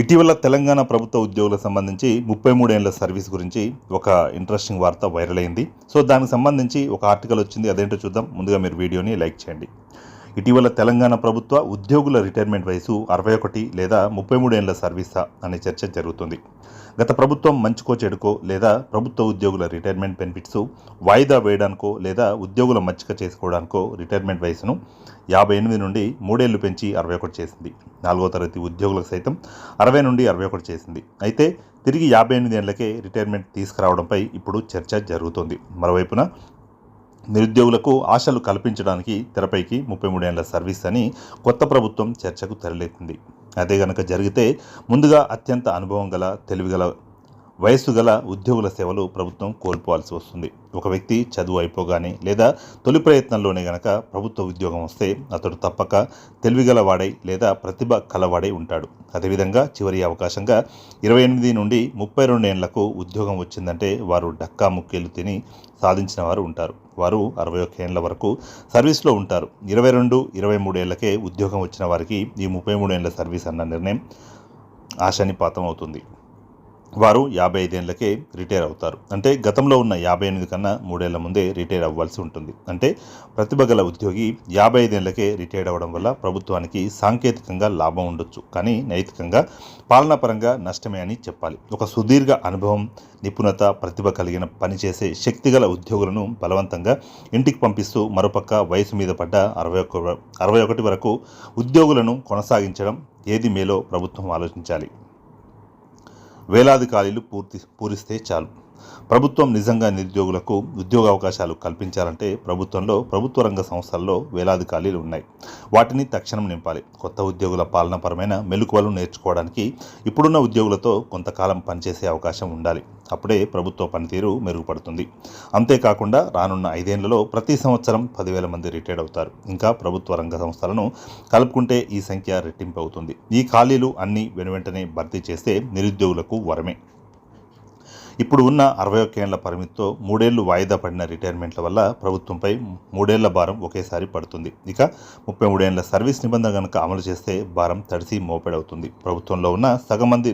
ఇటీవల తెలంగాణ ప్రభుత్వ ఉద్యోగులకు సంబంధించి ముప్పై మూడేళ్ళ సర్వీస్ గురించి ఒక ఇంట్రెస్టింగ్ వార్త వైరల్ అయింది. సో దానికి సంబంధించి ఒక ఆర్టికల్ వచ్చింది. అదేంటో చూద్దాం. ముందుగా మీరు వీడియోని లైక్ చేయండి. ఇటీవల తెలంగాణ ప్రభుత్వ ఉద్యోగుల రిటైర్మెంట్ వయసు అరవై ఒకటి లేదా ముప్పై మూడేళ్ళ సర్వీసా అనే చర్చ జరుగుతుంది. గత ప్రభుత్వం మంచుకో చెడుకో లేదా ప్రభుత్వ ఉద్యోగుల రిటైర్మెంట్ బెనిఫిట్స్ వాయిదా వేయడానికో లేదా ఉద్యోగుల మచ్చిక చేసుకోవడానికో రిటైర్మెంట్ వయసును యాభై ఎనిమిది నుండి మూడేళ్ళు పెంచి అరవై ఒకటి చేసింది. నాలుగో తరగతి ఉద్యోగులకు సైతం అరవై నుండి అరవై ఒకటి చేసింది. అయితే తిరిగి యాభై ఎనిమిది ఏళ్ళకే రిటైర్మెంట్ తీసుకురావడంపై ఇప్పుడు చర్చ జరుగుతోంది. మరోవైపున నిరుద్యోగులకు ఆశలు కల్పించడానికి తెరపైకి ముప్పై మూడేళ్ళ సర్వీస్ అని కొత్త ప్రభుత్వం చర్చకు తెరలేపింది. అదే గనక జరిగితే ముందుగా అత్యంత అనుభవం గల తెలివిగల వయస్సు గల ఉద్యోగుల సేవలు ప్రభుత్వం కోల్పోవాల్సి వస్తుంది. ఒక వ్యక్తి చదువు అయిపోగానే లేదా తొలి ప్రయత్నంలోనే గనక ప్రభుత్వ ఉద్యోగం వస్తే అతడు తప్పక తెలివిగల వాడై లేదా ప్రతిభ కలవాడై ఉంటాడు. అదేవిధంగా చివరి అవకాశంగా ఇరవై ఎనిమిది నుండి ముప్పై రెండు ఏళ్ళకు ఉద్యోగం వచ్చిందంటే వారు డక్కా ముక్కేలు తిని సాధించిన వారు ఉంటారు. వారు అరవై ఒక్క ఏళ్ళ వరకు సర్వీస్లో ఉంటారు. ఇరవై రెండు ఇరవై మూడేళ్ళకే ఉద్యోగం వచ్చిన వారికి ఈ ముప్పై మూడేళ్ళ సర్వీస్ అన్న నిర్ణయం ఆశానిపాతం అవుతుంది. వారు యాభై ఐదేళ్ళకే రిటైర్ అవుతారు. అంటే గతంలో ఉన్న యాభై ఎనిమిది కన్నా మూడేళ్ళ ముందే రిటైర్ అవ్వాల్సి ఉంటుంది. అంటే ప్రతిభ గల ఉద్యోగి యాభై ఐదేళ్ళకే రిటైర్ అవ్వడం వల్ల ప్రభుత్వానికి సాంకేతికంగా లాభం ఉండొచ్చు. కానీ నైతికంగా పాలనాపరంగా నష్టమే అని చెప్పాలి. ఒక సుదీర్ఘ అనుభవం నిపుణత ప్రతిభ కలిగిన పనిచేసే శక్తిగల ఉద్యోగులను బలవంతంగా ఇంటికి పంపిస్తూ మరోపక్క వయసు మీద పడ్డ అరవై ఒక్క అరవై ఒకటి వరకు ఉద్యోగులను కొనసాగించడం ఏది మేలో ప్రభుత్వం ఆలోచించాలి. వేలాది ఖాళీలు పూర్తి పూరిస్తే చాలు. ప్రభుత్వం నిజంగా నిరుద్యోగులకు ఉద్యోగ అవకాశాలు కల్పించాలంటే ప్రభుత్వంలో ప్రభుత్వ రంగ సంస్థల్లో వేలాది ఖాళీలు ఉన్నాయి. వాటిని తక్షణం నింపాలి. కొత్త ఉద్యోగుల పాలనాపరమైన మెలకువలు నేర్చుకోవడానికి ఇప్పుడున్న ఉద్యోగులతో కొంతకాలం పనిచేసే అవకాశం ఉండాలి. అప్పుడే ప్రభుత్వ పనితీరు మెరుగుపడుతుంది. అంతేకాకుండా రానున్న ఐదేళ్ళలో ప్రతి సంవత్సరం పదివేల మంది రిటైర్డ్ అవుతారు. ఇంకా ప్రభుత్వ రంగ సంస్థలను కలుపుకుంటే ఈ సంఖ్య రెట్టింపు అవుతుంది. ఈ ఖాళీలు అన్ని వెనువెంటనే భర్తీ చేస్తే నిరుద్యోగులకు వరమే. ఇప్పుడు ఉన్న అరవై ఒక్క ఏళ్ళ పరిమితితో మూడేళ్ళు వాయిదా పడిన రిటైర్మెంట్ల వల్ల ప్రభుత్వంపై మూడేళ్ళ భారం ఒకేసారి పడుతుంది. ఇక ముప్పై మూడేళ్ళ సర్వీస్ నిబంధన కనుక అమలు చేస్తే భారం తడిసి మోపెడవుతుంది. ప్రభుత్వంలో ఉన్న సగం మంది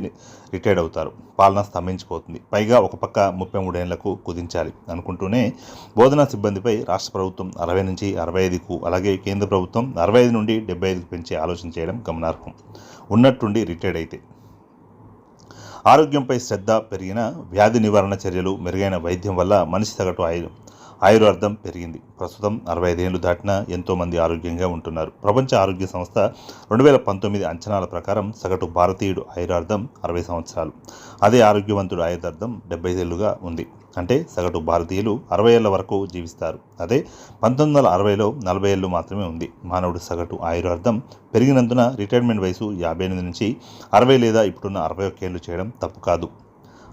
రిటైర్డ్ అవుతారు. పాలన స్తంభించిపోతుంది. పైగా ఒక పక్క ముప్పై మూడేళ్ళకు కుదించాలి అనుకుంటూనే బోధనా సిబ్బందిపై రాష్ట్ర ప్రభుత్వం అరవై నుంచి అరవై ఐదుకు అలాగే కేంద్ర ప్రభుత్వం అరవై ఐదు నుండి డెబ్బై ఐదుకు పెంచే ఆలోచన చేయడం గమనార్హం. ఉన్నట్టుండి రిటైర్డ్ అయితే ఆరోగ్యంపై శ్రద్ధ పెరిగిన వ్యాధి నివారణ చర్యలు మెరుగైన వైద్యం వల్ల మనిషి సగటు ఆయు ఆయుర్వర్ధం పెరిగింది. ప్రస్తుతం అరవై ఐదేళ్ళు దాటినా ఎంతోమంది ఆరోగ్యంగా ఉంటున్నారు. ప్రపంచ ఆరోగ్య సంస్థ రెండు వేల పంతొమ్మిది అంచనాల ప్రకారం సగటు భారతీయుడు ఆయుర్వర్ధం అరవై సంవత్సరాలు. అదే ఆరోగ్యవంతుడు ఆయుర్వర్ధం డెబ్బై ఏళ్ళుగా ఉంది. అంటే సగటు భారతీయులు అరవై ఏళ్ళ వరకు జీవిస్తారు. అదే పంతొమ్మిది వందల అరవైలో నలభై ఏళ్ళు మాత్రమే ఉంది. మానవుడి సగటు ఆయుర్వర్ధం పెరిగినందున రిటైర్మెంట్ వయసు యాభై ఎనిమిది నుంచి అరవై లేదా ఇప్పుడున్న అరవై ఒక్క ఏళ్ళు చేయడం తప్పు కాదు.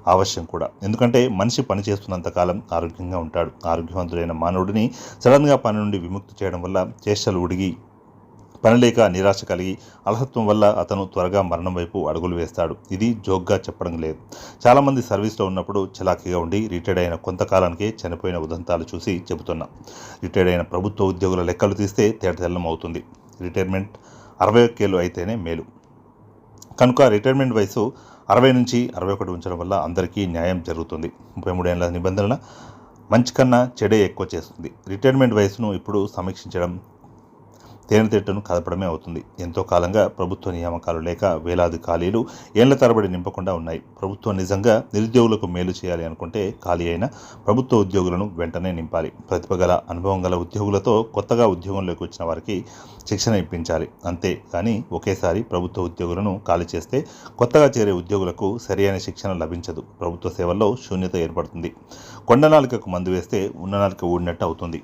అవశ్యం కూడా. ఎందుకంటే మనిషి పని చేస్తున్నంతకాలం ఆరోగ్యంగా ఉంటాడు. ఆరోగ్యవంతుడైన మానవుడిని సడన్గా పని నుండి విముక్తి చేయడం వల్ల చేష్టలు ఉడిగి పనిలేక నిరాశ కలిగి అలసత్వం వల్ల అతను త్వరగా మరణం వైపు అడుగులు వేస్తాడు. ఇది జోక్గా చెప్పడం లేదు. చాలామంది సర్వీస్లో ఉన్నప్పుడు చలాకీగా ఉండి రిటైర్డ్ అయిన కొంతకాలానికే చనిపోయిన ఉదంతాలు చూసి చెబుతున్నాం. రిటైర్డ్ అయిన ప్రభుత్వ ఉద్యోగుల లెక్కలు తీస్తే తేటతెల్లం అవుతుంది. రిటైర్మెంట్ అరవై ఒక్కేళ్ళు అయితేనే మేలు. కనుక రిటైర్మెంట్ వయసు అరవై నుంచి అరవై ఒకటి ఉంచడం వల్ల అందరికీ న్యాయం జరుగుతుంది. ముప్పై మూడేళ్ళ నిబంధనల మంచి కన్నా చెడే ఎక్కువ చేస్తుంది. రిటైర్మెంట్ వయసును ఇప్పుడు సమీక్షించడం తేనెతిట్టను కదపడమే అవుతుంది. ఎంతో కాలంగా ప్రభుత్వ నియామకాలు లేక వేలాది ఖాళీలు ఏళ్ళ తరబడి నింపకుండా ఉన్నాయి. ప్రభుత్వం నిజంగా నిరుద్యోగులకు మేలు చేయాలి అనుకుంటే ఖాళీ అయిన ప్రభుత్వ ఉద్యోగులను వెంటనే నింపాలి. ప్రతిభ గల అనుభవం గల ఉద్యోగులతో కొత్తగా ఉద్యోగంలోకి వచ్చిన వారికి శిక్షణ ఇప్పించాలి. అంతే కానీ ఒకేసారి ప్రభుత్వ ఉద్యోగులను ఖాళీ చేస్తే కొత్తగా చేరే ఉద్యోగులకు సరైన శిక్షణ లభించదు. ప్రభుత్వ సేవల్లో శూన్యత ఏర్పడుతుంది. కొండనాలికకు మందు వేస్తే ఉన్ననాలిక ఊడినట్టు అవుతుంది.